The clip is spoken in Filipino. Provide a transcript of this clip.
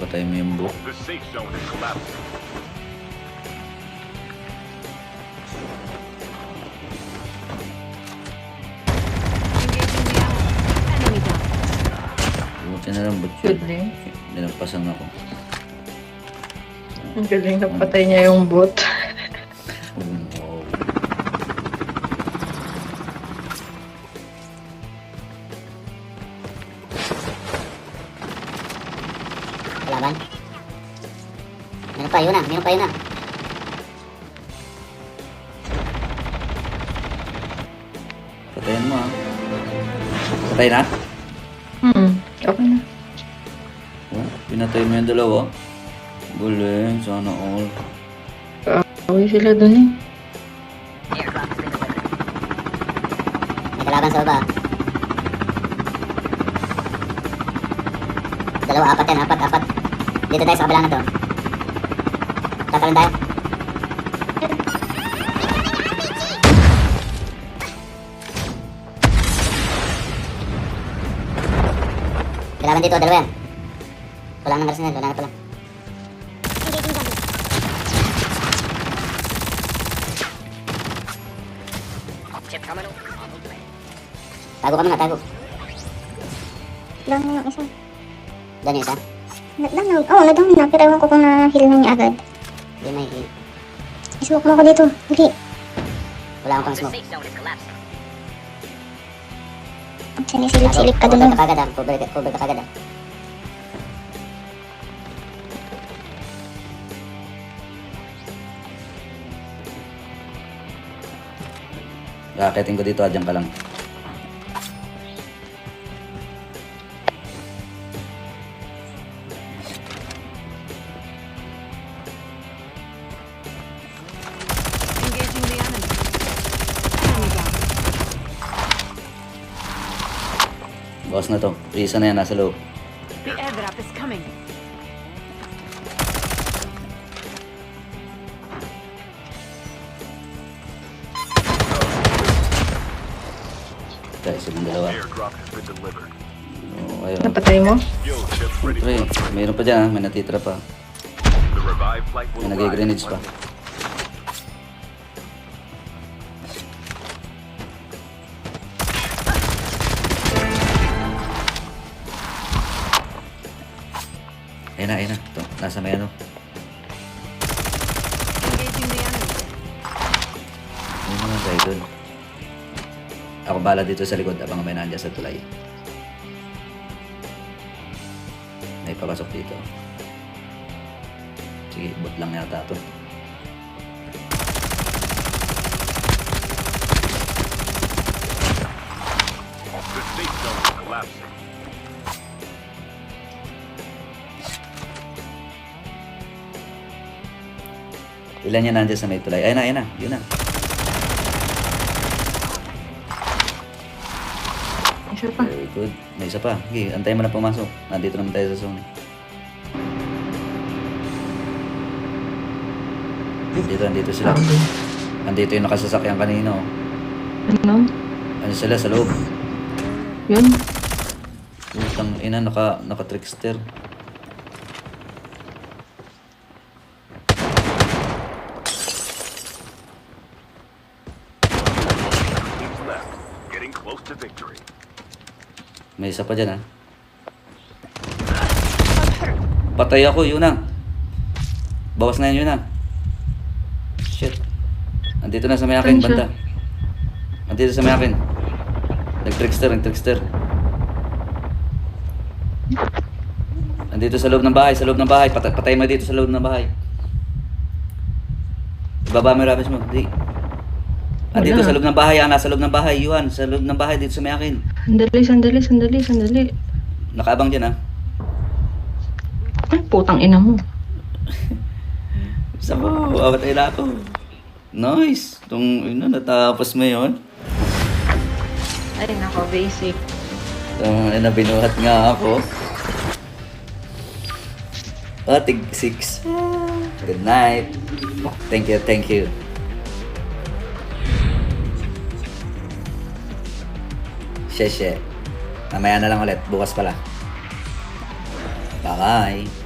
Napatay mo yung book. Buti na lang, but Good din. Nilampasan ako. Ang galing napatay niya yung bot. Kalaban. Meron pa, yun na. Meron pa, yun na. Patayan mo ah. Patay na? Hmm, okay na. Oh, pinatay mo yung dalawa. Galing, sana all. Away sila dun eh. May kalaban sa baba. Dalawa, apat yan. Apat, apat. Dito tayo sa kabila na to. Tatalon tayo. Kalaban dito, dalawa yan. Wala nang arsenal, wala na pala. Tago kami nga, tago. Down yung isa. Doon yung isa. Na- Down na. Oo, oh, na-down na. Pero ewan ko kung na-heal na niya agad. Hindi may heal. Isubok mo ako dito. Hindi. Wala akong smoke. Sinisilip-silip ka Cover dun. ka kagad ah. Cover, ka- cover ka kagad ah. Raketin ko dito, adyan ka lang. Boss నాతో రీసన్ అయ్యాను అసలు Napatay mo? Pre, mayroon pa dyan. May natitira pa. May nag-grenades pa. Ayun na, ayun na. Ito, nasa may ano. Engaging the enemy. May mga guy doon. Ako bala dito sa likod habang may nandiyan sa tulay. May papasok dito. Sige, bot lang yata to. Ilan yan nandiyan sa may tulay? Ayun na, ayun na. Yun na. Isa pa. Very good. May isa pa. Sige, antayin mo na pumasok. Nandito naman tayo sa zone. Dito, andito sila. Sabi. Andito yung nakasasakyan kanina. oh. Ano? Ano sila sa loob? Yun. Putang ina, naka, naka-trickster. To victory. May isa pa dyan, ha? Patay ako, yun na. Bawas na yan, yun na. Shit. Andito na sa may akin, banda. Andito sa may akin. Nag-trickster, nag-trickster. Andito sa loob ng bahay, sa loob ng bahay. Patay, patay mo dito sa loob ng bahay. Ibaba mo yung rabbits mo. Di. Andito Wala. sa loob ng bahay, ah. Nasa loob ng bahay, Yuan. Sa loob ng bahay, dito sa may akin. Sandali, sandali, sandali, sandali. Nakaabang dyan, ha? Ay, putang ina mo. Gusto ko, awat ay ako. Nice. Itong, ano, natapos mo yun. Ay, nako, basic. Itong, ano, binuhat nga ako. Oh, tig 6. Good night. Thank you, thank you. Sheshe. Mamaya na lang ulit. Bukas pala. Bye-bye.